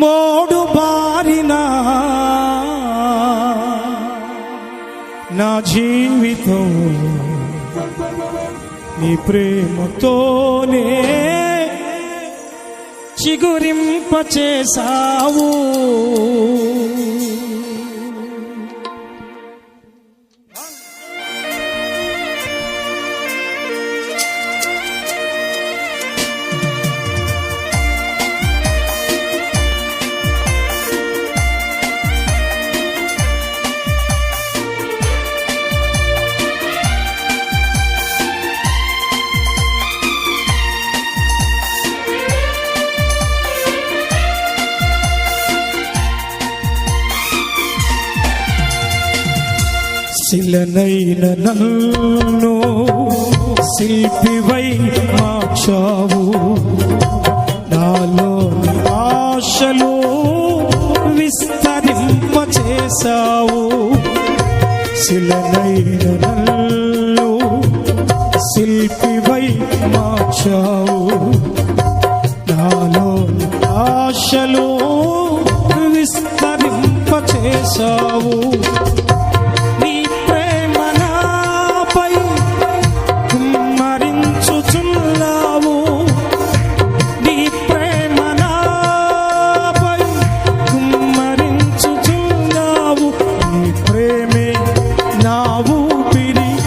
Mode బారిన నా జీవితం నీ ప్రేమతోనే చిగురింపచేసావు శిలనైన నన్ను శిల్పివై మార్చావు. నాలోని ఆశలు విస్తరింపచేశావు. శిలనైన నన్ను శిల్పివై మార్చావు. నాలోని ఆశలు విస్తరింప చేశావు You.